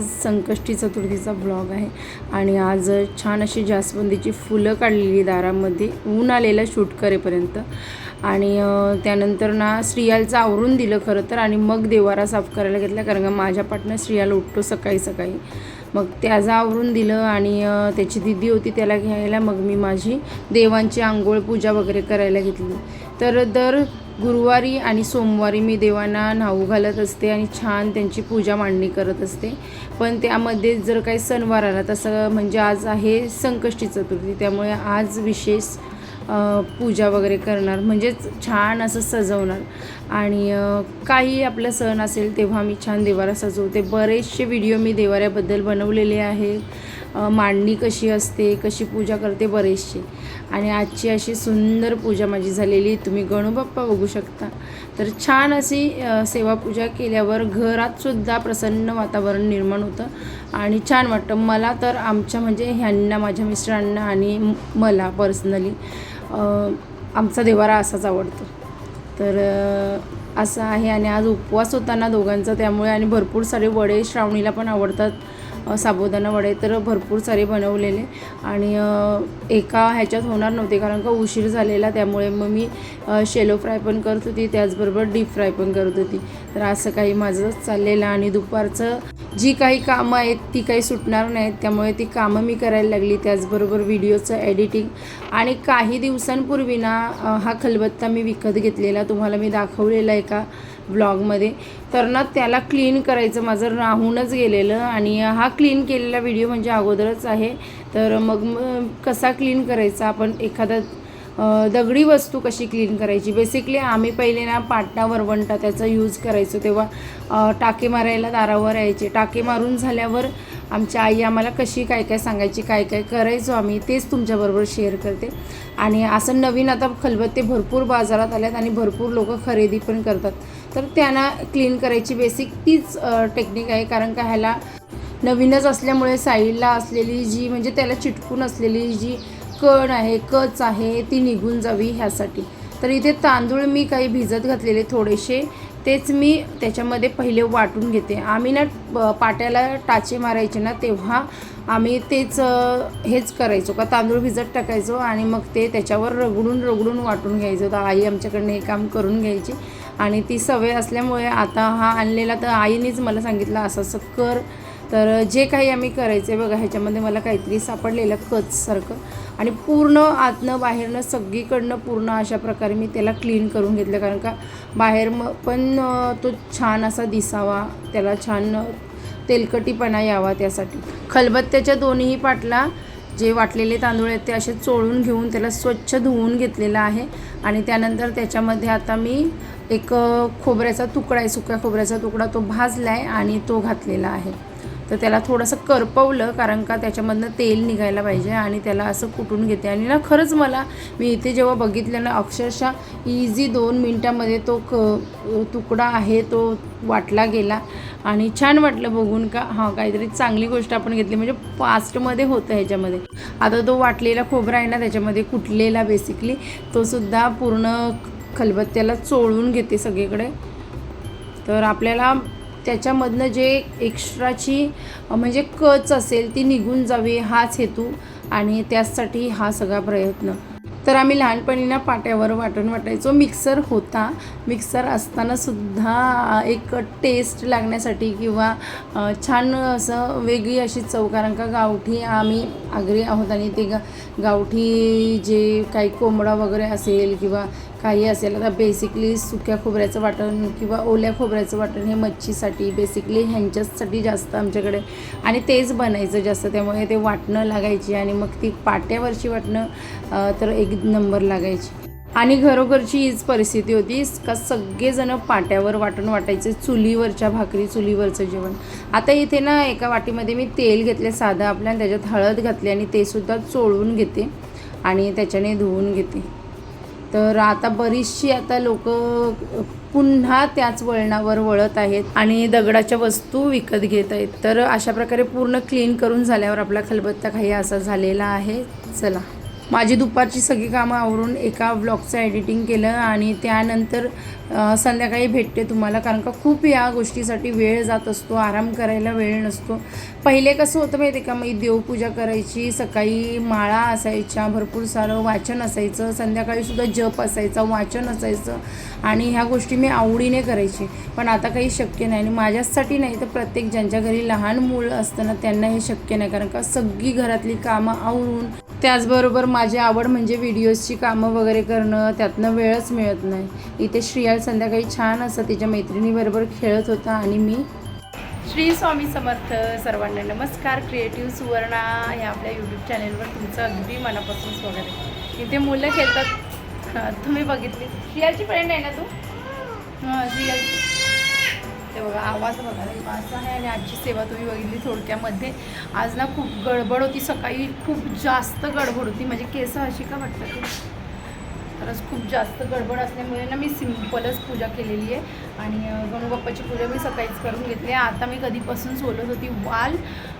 Sankashti चतुर्थीचा blog आहे. आणि आज छान अशी जास्वंदीची फुलं काढलेली दारामध्ये ऊन आलेलं शूट करेपर्यंत. आणि त्यानंतर ना स्त्रियालचं आवरून दिलं खरं तर आणि मग देवारा साफ करायला घेतला कारण का माझ्या पाटनं स्त्रियाला उठतो सकाळी सकाळी. मग त्याचं आवरून दिलं आणि त्याची दिदी होती त्याला घ्यायला मग मी माझी देवांची आंघोळ पूजा वगैरे करायला घेतली. तर दर गुरुवारी आणि सोमवारी मी देवांना न्हाऊ घालत असते आणि छान त्यांची पूजा मांडणी करत असते. पण त्यामध्ये जर काही सणवार आला तसं म्हणजे आज आहे संकष्टी चतुर्थी त्यामुळे आज विशेष पूजा वगैरे करणार. म्हणजेच छान असं सजवणार. आणि काही आपलं सण असेल तेव्हा मी छान देवारा सजवते. बरेचसे व्हिडिओ मी देवाऱ्याबद्दल बनवलेले आहे मांडणी कशी असते कशी पूजा करते बरेचशी आणि आजची अशी सुंदर पूजा माझी झालेली तुम्ही गणूबाप्पा बघू शकता. तर छान अशी सेवापूजा केल्यावर घरातसुद्धा प्रसन्न वातावरण निर्माण होतं. आणि छान वाटतं. मला तर आमच्या म्हणजे ह्यांना माझ्या मिस्टरांना आणि मला पर्सनली आमचा देवारा असाच आवडतो. तर असं आहे. आणि आज उपवास होताना दोघांचा त्यामुळे आणि भरपूर सारे वडे श्रावणीला पण आवडतात. साबुदाणा वडे तर भरपूर सारे बनवलेले. आणि एका ह्याच्यात होणार नव्हते कारण का उशीर झालेला त्यामुळे मग मी शेलो फ्राय पण करत होती त्याचबरोबर डीप फ्राय पण करत होती. तर असं काही माझं चाललेलं आणि दुपारचं जी काही कामं आहेत ती काही सुटणार नाहीत. त्यामुळे ती कामं मी करायला लागली. त्याचबरोबर व्हिडिओचं एडिटिंग आणि काही दिवसांपूर्वी ना हा खलबत्ता मी विकत घेतलेला. तुम्हाला मी दाखवलेला एका ब्लॉगमध्ये तर ना त्याला क्लीन करायचं. माझं राहूनच गेलेलं आणि हा क्लीन केलेला व्हिडिओ म्हणजे अगोदरच आहे. तर मग कसा क्लीन करायचा? आपण एखादा दगडी वस्तू कशी क्लीन करायची? बेसिकली आम्ही पहिले ना पाटा वरवंटा त्याचा यूज करायचो तेव्हा टाके मारायला दारावर यायचे. टाके मारून झाल्यावर आमच्या आई आम्हाला कशी काय काय सांगायची काय काय करायचो आम्ही तेच तुमच्याबरोबर शेअर करते. आणि असं नवीन आता खलबत्ते भरपूर बाजारात आल्यात आणि भरपूर लोक खरेदी पण करतात. तर त्यांना क्लीन करायची बेसिक तीच टेक्निक आहे. कारण का ह्याला नवीनच असल्यामुळे साईडला असलेली जी म्हणजे त्याला चिटकून असलेली जी कण आहे कच आहे ती निघून जावी ह्यासाठी. तर इथे तांदूळ मी काही भिजत घातलेले थोडेसे तेच मी त्याच्यामध्ये पहिले वाटून घेते. आम्ही ना पाट्याला टाचे मारायचे ना तेव्हा आम्ही तेच हेच करायचो का तांदूळ भिजत टाकायचो आणि मग ते त्याच्यावर रगडून रगडून वाटून घ्यायचो. तर आई आमच्याकडनं हे काम करून घ्यायची आणि ती सवय असल्यामुळे आता हा आणलेला तर आईनेच मला सांगितलं असं असं कर तर जे काही आम्ही करायचं आहे बघा ह्याच्यामध्ये मला काहीतरी सापडलेलं कचसारखं आणि पूर्ण आतनं बाहेरनं सगळीकडनं पूर्ण अशा प्रकारे मी त्याला क्लीन करून घेतलं. कारण का बाहेर मग पण तो छान असा दिसावा त्याला छान तेलकटीपणा यावा त्यासाठी. खलबत्त्याच्या दोन्ही पाटला जे वाटलेले तांदूळ आहेत ते असे चोळून घेऊन त्याला स्वच्छ धुवून घेतलेलं आहे. आणि त्यानंतर त्याच्यामध्ये आता मी एक खोबऱ्याचा तुकडा आहे सुक्या खोबऱ्याचा तुकडा तो भाजला आहे आणि तो घातलेला आहे. तर त्याला थोडंसं करपवलं कारण का त्याच्यामधनं तेल निघायला पाहिजे आणि त्याला असं कुटून घेते. आणि ना खरंच मला मी इथे जेव्हा बघितलं ना अक्षरशः इझी दोन मिनटामध्ये तो क तुकडा आहे तो वाटला गेला. आणि छान वाटलं बघून का हां काहीतरी चांगली गोष्ट आपण घेतली. म्हणजे फास्टमध्ये होतं ह्याच्यामध्ये. आता तो वाटलेला खोबरा आहे ना त्याच्यामध्ये कुटलेला बेसिकली तो सुद्धा पूर्ण खलबत्त्याला चोळून घेते सगळीकडे. तर आपल्याला त्याच्यामधनं जे एक्स्ट्राची म्हणजे कच असेल ती निघून जावी हाच हेतू आणि त्याचसाठी हा सगळा प्रयत्न. तर आम्ही लहानपणी ना पाट्यावर वाटण वाटायचो. मिक्सर होता. मिक्सर असतानासुद्धा एक टेस्ट लागण्यासाठी किंवा छान असं वेगळी अशी चव कारण का गावठी आम्ही आगरी आहोत आणि ते गा गावठी जे काही कोंबडा वगैरे असेल किंवा काही असेल. आता बेसिकली सुक्या खोबऱ्याचं वाटण किंवा ओल्या खोबऱ्याचं वाटण हे मच्छीसाठी बेसिकली ह्यांच्याचसाठी जास्त आमच्याकडे. आणि तेच बनायचं जास्त. त्यामुळे ते वाटणं लागायची आणि मग ती पाट्यावरची वाटणं तर एक नंबर लागायची. आणि घरोघरची हीच परिस्थिती होती. का सगळेजणं पाट्यावर वाटण वाटायचे चुलीवरच्या भाकरी चुलीवरचं जेवण. आता इथे ना एका वाटीमध्ये मी तेल घेतले साधं आपल्या त्याच्यात हळद घातली आणि ते सुद्धा चोळून घेते आणि त्याच्याने धुवून घेते. तर आता बरीचशी आता लोक पुन्हा त्याच वळणावर वळत आहेत आणि दगडाच्या वस्तू विकत घेत आहेत. तर अशा प्रकारे पूर्ण क्लीन करून झाल्यावर आपला खलबत्ता काही असा झालेला आहे. चला. माझी दुपारची सगळी कामं आवरून एका व्लॉगचं एडिटिंग केलं आणि त्यानंतर संध्याकाळी भेटते तुम्हाला. कारण का खूप या गोष्टीसाठी वेळ जात असतो आराम करायला वेळ नसतो. पहिले कसं होतं माहिती आहे का? मी देवपूजा करायची सकाळी माळा असायच्या भरपूर सारं वाचन असायचं संध्याकाळीसुद्धा जप असायचा वाचन असायचं आणि ह्या गोष्टी मी आवडीने करायची. पण आता काही शक्य नाही आणि माझ्याचसाठी नाही तर प्रत्येक ज्यांच्या घरी लहान मूळ असतं ना त्यांना हे शक्य नाही. कारण का सगळी घरातली कामं आवरून त्याचबरोबर माझी आवड म्हणजे व्हिडिओजची कामं वगैरे करणं त्यातनं वेळच मिळत नाही. इथे श्रियाल संध्याकाळी छान असं तिच्या मैत्रिणीबरोबर खेळत होता आणि मी श्री स्वामी समर्थ सर्वांना नमस्कार. क्रिएटिव्ह सुवर्णा या आपल्या यूट्यूब चॅनेलवर तुमचं अगदी मनापासून स्वागत आहे. इथे मुलं खेळतात. हां, तुम्ही बघितली. श्रियालची फ्रेंड आहे ना तू? हां श्रियाल ते बघा आवाज बघा असा वास आहे आणि आजची सेवा तुम्ही बघितली थोडक्यामध्ये. आज ना खूप गडबड होती सकाळी खूप जास्त गडबड होती. म्हणजे केस अशी का वाटतात? खरंच खूप जास्त गडबड असल्यामुळे ना मी सिम्पलच पूजा केलेली आहे. आणि गणू बाप्पाची पूजा मी सकाळीच करून घेतली आहे. आता मी कधीपासून सोलत होती वाल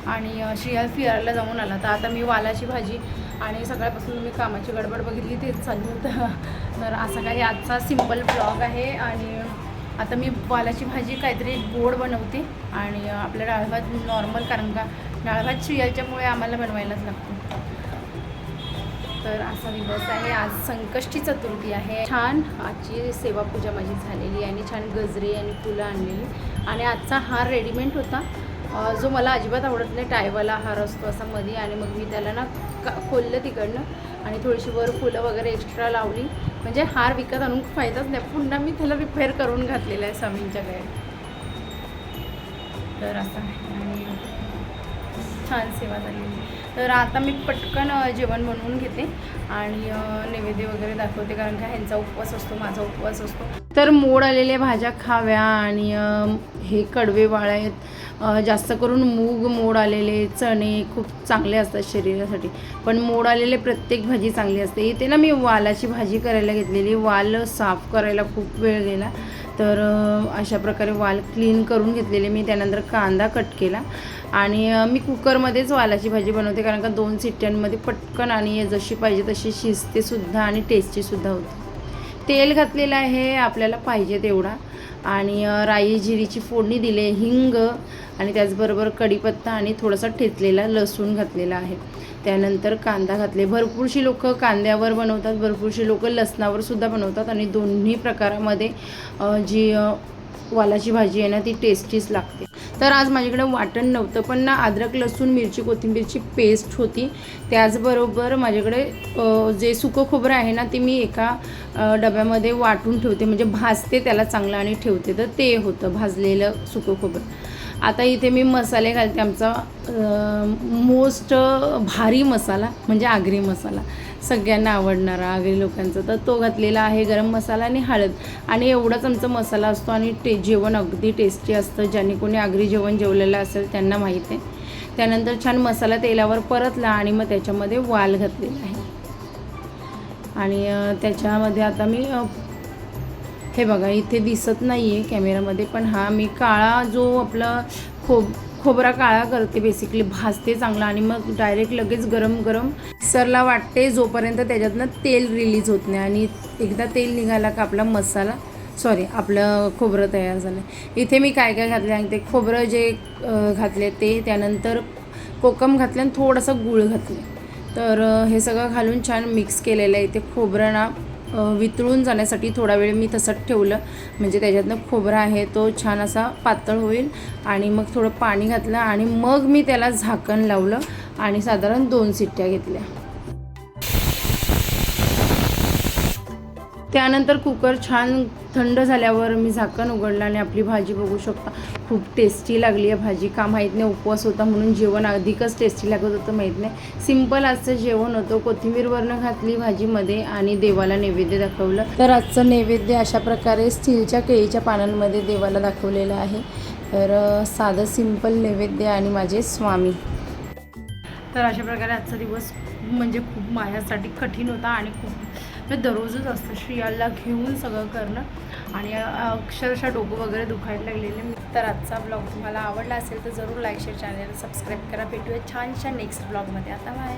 आणि अं, फिरायला जाऊन आला. तर आता मी वालाची भाजी आणि सकाळपासून मी कामाची गडबड बघितली तेच चालू होतं. तर असा काही आजचा सिंपल ब्लॉग आहे. आणि आता मी वालाची भाजी काहीतरी गोड बनवते आणि आपला डाळभात डाळ भात नॉर्मल कारण का डाळभात शियाच्यामुळे आम्हाला बनवायलाच लागतो. तर असा दिवस आहे. आज संकष्टी चतुर्थी आहे. छान आजची सेवापूजा माझी झालेली आहे आणि छान गजरे आणि फुलं आणलेली. आणि आजचा हार रेडीमेड होता. जो मला अजिबात आवडत नाही टायवाला हार असतो असा मध्ये आणि मग मी त्याला ना का खोललं तिकडनं आणि थोडीशी वर फुलं वगैरे एक्स्ट्रा लावली. म्हणजे हार विकत आणून फायदाच नाही. पुन्हा मी त्याला रिपेअर करून घातलेला आहे स्वामींच्याकडे. तर असं आहे आणि छान सेवा झालेली तर आता मी पटकन जेवण बनवून घेते आणि नैवेद्य वगैरे दाखवते कारण का ह्यांचा उपवास असतो माझा उपवास असतो. तर मोड आलेल्या भाज्या खाव्या आणि हे कडवे वाळ आहेत. जास्त करून मूग मोड आलेले चणे खूप चांगले असतात शरीरासाठी. पण मोड आलेले प्रत्येक भाजी चांगली असते. इथे ना मी वालाची भाजी करायला घेतलेली. वाल साफ करायला खूप वेळ गेला. तर अशा प्रकारे वाल क्लीन करून घेतलेले मी. त्यानंतर कांदा कट केला. आणि मी कुकरमध्येच वालाची भाजी बनवते कारण का दोन सिट्ट्यांमध्ये पटकन आणि जशी पाहिजे तशी शिजतेसुद्धा आणि टेस्टीसुद्धा होते. तेल घातलेलं आहे आपल्याला पाहिजे तेवढा. आणि राई जिरीची फोडणी दिली हिंग आणि त्याचबरोबर कढीपत्ता आणि थोडासा ठेचलेला लसूण घातलेला आहे. त्यानंतर कांदा घातले. भरपूरशी लोक कांद्यावर बनवतात भरपूरशी लोक लसणावर सुद्धा बनवतात आणि दोन्ही प्रकारामध्ये जी वालाची भाजी आहे ना ती टेस्टीच लागते. तर आज माझ्याकडे वाटण नव्हतं पण ना अद्रक लसूण मिरची कोथिंबीरची पेस्ट होती. त्याचबरोबर माझ्याकडे जे सुकं खोबरं आहे ना ते मी एका डब्यामध्ये वाटून ठेवते. म्हणजे भाजते त्याला चांगलं आणि ठेवते. तर ते होतं भाजलेलं सुकं खोबरं. आता इथे मी मसाले घालते आमचा मोस्ट भारी मसाला म्हणजे आगरी मसाला. सगळ्यांना आवडणारा आगरी लोकांचा. तर तो घातलेला आहे गरम मसाला आणि हळद. आणि एवढाच आमचा मसाला असतो आणि ते जेवण अगदी टेस्टी असतं ज्याने कोणी आगरी जेवण जेवलेलं असेल त्यांना माहीत आहे. त्यानंतर छान मसाला तेलावर परतला आणि मग त्याच्यामध्ये वाल घातलेला आहे. आणि त्याच्यामध्ये आता मी हे बघा इथे दिसत नाही आहे कॅमेरामध्ये पण हा मी काळा जो आपला खोब खोबरा काळा करते बेसिकली भाजते चांगला आणि मग डायरेक्ट लगेच गरम गरम सरला वाटते जोपर्यंत त्याच्यातनं तेल रिलीज होत नाही आणि एकदा तेल निघाला का आपला मसाला सॉरी आपलं खोबरं तयार झालं. इथे मी काय काय घातलं आहे ते खोबरं जे घातले ते त्यानंतर कोकम घातलं आणि थोडंसं गूळ घातले तर हे सगळं घालून छान मिक्स केलेलं आहे. इथे खोबरं ना वितळून जाण्यासाठी थोडा वेळ मी तसंच ठेवलं. म्हणजे त्याच्यातनं खोबरा आहे तो छान असा पातळ होईल आणि मग थोडं पाणी घातलं आणि मग मी त्याला झाकण लावलं आणि साधारण दोन सिट्ट्या घेतल्या. त्यानंतर कुकर छान थंड झाल्यावर मी झाकण उघडलं आणि आपली भाजी बघू शकता. खूप टेस्टी लागली आहे भाजी. का माहीत नाही उपवास होता म्हणून जेवण अधिकच टेस्टी लागत होतं माहीत नाही. सिंपल आजचं जेवण होतं. कोथिंबीरवरनं घातली भाजीमध्ये आणि देवाला नैवेद्य दाखवलं. तर आजचं नैवेद्य अशा प्रकारे स्टीलच्या केळीच्या पानांमध्ये देवाला दाखवलेलं आहे. तर साधं सिंपल नैवेद्य आणि माझे स्वामी. तर अशा प्रकारे आजचा दिवस म्हणजे खूप माझ्यासाठी कठीण होता आणि खूप म्हणजे दररोजच असतं. श्रियाला घेऊन सगळं करणं. आणि अक्षरशः डोकं वगैरे दुखायला लागलेले तर आजचा ब्लॉग तुम्हाला आवडला असेल तर जरूर लाईक शेअर चॅनल सबस्क्राईब करा. भेटूया छानशा नेक्स्ट ब्लॉगमध्ये आता बाय